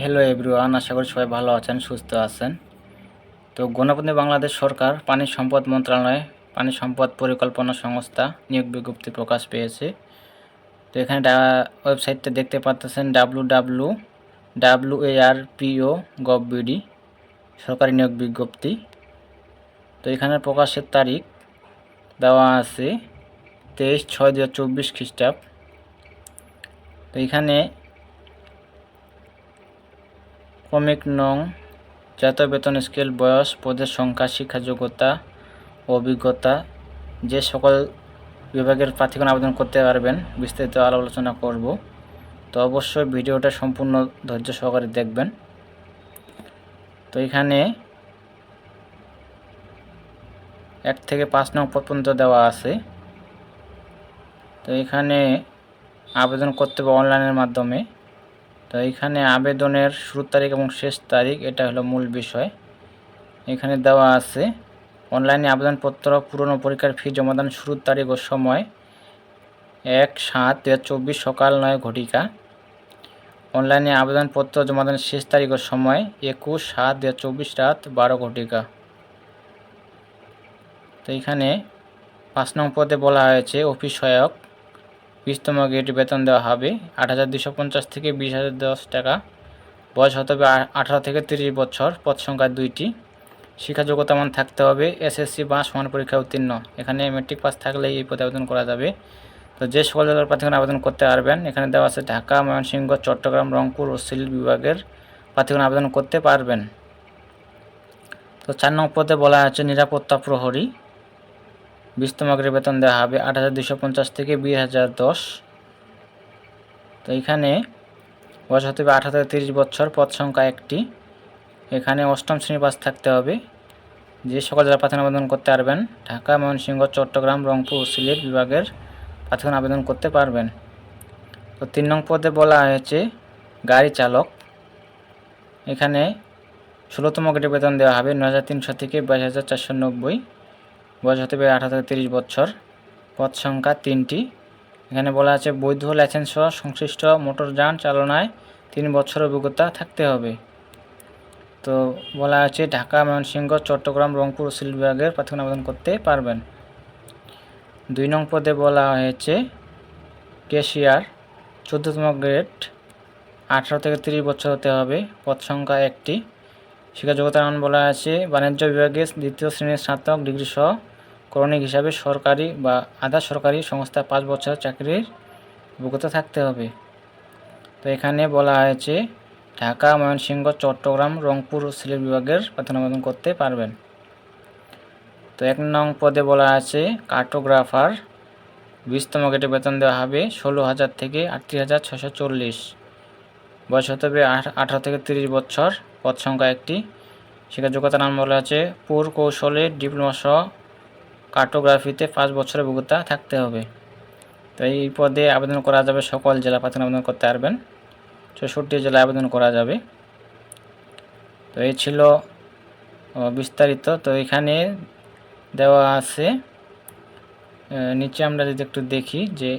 Hello everyone আশা করি সবাই ভালো আছেন, সুস্থ আছেন। তো গণপতি বাংলাদেশ সরকার পানি সম্পদ মন্ত্রণালয়ে, পানি সম্পদ পরিকল্পনা সংস্থা নিয়োগ বিজ্ঞপ্তি প্রকাশ পেয়েছে। তো এখানে ওয়েবসাইটটা দেখতে পাচ্ছেন W W W R PO gov BD সরকারি নিয়োগ বিজ্ঞপ্তি। তো এখানে প্রকাশের তারিখ দেওয়া আছে তেইশ ছয় দু হাজার চব্বিশ খ্রিস্টাব্দ। তো এখানে ক্রমিক নং জাতীয় বেতন স্কেল, বয়স, পদের সংখ্যা, শিক্ষা যোগ্যতা অভিজ্ঞতা, যে সকল বিভাগের প্রার্থীগণ আবেদন করতে পারবেন, বিস্তারিত আলোচনা করব। তো অবশ্যই ভিডিওটা সম্পূর্ণ ধৈর্য সহকারে দেখবেন। তো এখানে এক থেকে পাঁচ নং পর্যন্ত দেওয়া আছে। তো এখানে আবেদন করতে হবে অনলাইনের মাধ্যমে। তো এখানে আবেদনের শুরুর তারিখ এবং শেষ তারিখ, এটা হলো মূল বিষয়। এখানে দেওয়া আছে, অনলাইনে আবেদনপত্র পূরণ ও পরীক্ষার ফি জমাদান শুরুর তারিখ ও সময় এক সাত দু চব্বিশ সকাল নয় ঘটিকা। অনলাইনে আবেদনপত্র জমাদানের শেষ তারিখ ও সময় একুশ সাত দু রাত বারো ঘটিকা। তো এখানে পাঁচ নং পদে বলা হয়েছে, অফিস সহায়ক বিশতম গ্রেড বেতন দেওয়া হবে। আট হাজার দুশো পঞ্চাশ থেকে বিশ হাজার দশ টাকা। বয়স হতে হবে আঠারো থেকে তিরিশ বছর। পদ সংখ্যা দুইটি। শিক্ষা যোগ্যতা মান থাকতে হবে। এসএসসি বা সমান পরীক্ষা উত্তীর্ণ। এখানে মেট্রিক পাস থাকলে এই পদে আবেদন করা যাবে। তো যে সকল জেলার প্রার্থীগণ আবেদন করতে পারবেন, এখানে দেওয়া আছে ঢাকা, ময়মনসিংহ, চট্টগ্রাম, রংপুর ও সিলেট বিভাগের প্রার্থীগণ আবেদন করতে পারবেন। তো চার নম্বর পদে বলা আছে নিরাপত্তা প্রহরী। বিশতম গ্রেড বেতন দেওয়া হবে আট হাজার দুশো পঞ্চাশ থেকে বিশ হাজার দশ। তো এখানে বয়স হতে হবে আঠারো থেকে তিরিশ বছর, পদ সংখ্যা একটি। এখানে অষ্টম শ্রেণি পাস থাকতে হবে। যে সকল জেলা প্রার্থী আবেদন করতে পারবেন, ঢাকা, ময়মনসিংহ, চট্টগ্রাম, রংপুর, সিলেট বিভাগের প্রার্থীগণ আবেদন করতে পারবেন। তো তিন নং পদে বলা হয়েছে, গাড়ি চালক। এখানে ষোলোতম গ্রেডে বেতন দেওয়া হবে ন হাজার তিনশো থেকে বাইশ হাজার চারশো নব্বই। বয়স হতে পারে আঠারো থেকে তিরিশ বছর। পদ সংখ্যা তিনটি। এখানে বলা আছে, বৈধ লাইসেন্স সহ সংশ্লিষ্ট মোটরযান চালনায় তিন বছর অভিজ্ঞতা থাকতে হবে। তো বলা আছে, ঢাকা, ময়মনসিংহ, চট্টগ্রাম, রংপুর ও সিলেট বিভাগের প্রার্থীগণ আবেদন করতে পারবেন। দুই নং পদে বলা হয়েছে, কেশিয়ার, চোদ্দতম গ্রেড, আঠারো থেকে তিরিশ বছর হতে হবে, পদ সংখ্যা একটি। শিক্ষা মান বলা আছে, বাণিজ্য বিভাগে দ্বিতীয় শ্রেণির স্নাতক ডিগ্রি সহ করণিক হিসাবে সরকারি বা আধা সরকারি সংস্থা পাঁচ বছর চাকরির অভিজ্ঞতা থাকতে হবে। তো এখানে বলা হয়েছে, ঢাকা, ময়মনসিংহ, চট্টগ্রাম, রংপুর সিলেট বিভাগের আবেদন করতে পারবেন। তো এক নং পদে বলা আছে, কার্টোগ্রাফার, বিশতম গেটে বেতন দেওয়া হবে ষোলো হাজার থেকে আটত্রিশ হাজার ছশো চল্লিশ। বয়স হতে হবে আঠারো থেকে তিরিশ বছর, পদ সংখ্যা একটি। শিক্ষা যোগ্যতার নাম বলা আছে পুর কৌশলে ডিপ্লোমা সহ কার্টোগ্রাফিতে পাঁচ বছরের অভিজ্ঞতা থাকতে হবে। তো এই পদে আবেদন করা যাবে সকল জেলা প্রার্থী আবেদন করতে পারবেন। চৌষট্টি জেলায় আবেদন করা যাবে। তো এই ছিল বিস্তারিত। তো এখানে দেওয়া আছে নিচে আমরা যদি একটু দেখি যে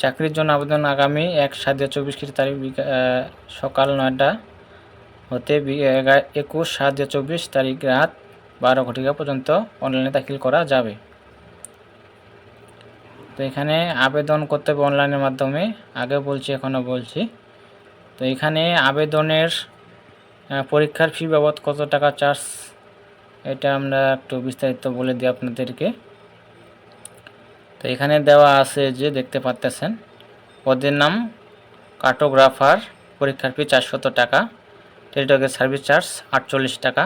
চাকরির জন্য আবেদন আগামী এক সাত দু চব্বিশ তারিখ সকাল নয়টা হতে একুশ সাত দু চব্বিশ তারিখ রাত বারো ঘটিকা পর্যন্ত অনলাইনে দাখিল করা যাবে। তো এখানে আবেদন করতে হবে অনলাইনের মাধ্যমে। আগে বলছি, এখনও বলছি। তো এখানে আবেদনের পরীক্ষার ফি বাবদ কত টাকা চার্জ এটা আমরা একটু বিস্তারিত বলে দিই আপনাদেরকে। তো এখানে দেওয়া আছে যে দেখতে পাচ্তেছেন পদের নাম কার্টোগ্রাফার পরীক্ষার ফি চারশত টাকা টেলিটকের সার্ভিস চার্জ আটচল্লিশ টাকা।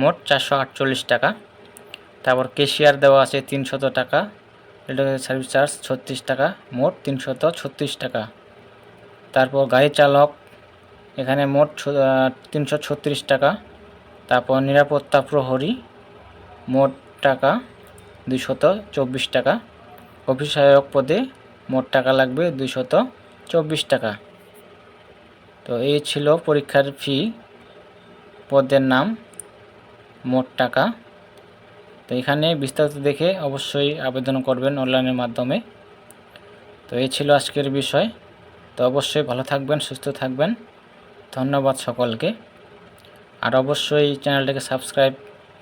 মোট চারশো আটচল্লিশ টাকা। তারপর কেশিয়ার দেওয়া আছে তিনশত টাকা। সার্ভিস চার্জ ছত্রিশ টাকা, মোট তিনশত ছত্রিশ টাকা। তারপর গাড়ি চালক, এখানে মোট তিনশো ছত্রিশ টাকা। তারপর নিরাপত্তা প্রহরী, মোট টাকা দুইশত চব্বিশ টাকা। অফিস সহায়ক পদে মোট টাকা লাগবে দুইশত চব্বিশ টাকা। তো এই ছিল পরীক্ষার ফি পদের নাম মোট টাকা। তো এখানে বিস্তারিত দেখে অবশ্যই আবেদন করবেন অনলাইনের মাধ্যমে। তো এই ছিল আজকের বিষয়। তো অবশ্যই ভালো থাকবেন, সুস্থ থাকবেন। ধন্যবাদ সকলকে। আর অবশ্যই চ্যানেলটাকে সাবস্ক্রাইব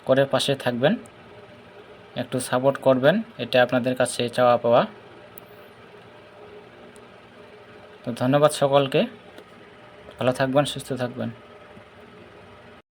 করে পাশে থাকবেন। একটু সাপোর্ট করবেন, এটা আপনাদের কাছে চাওয়া পাওয়া। তো ধন্যবাদ সকলকে। ভালো থাকবেন, সুস্থ থাকবেন।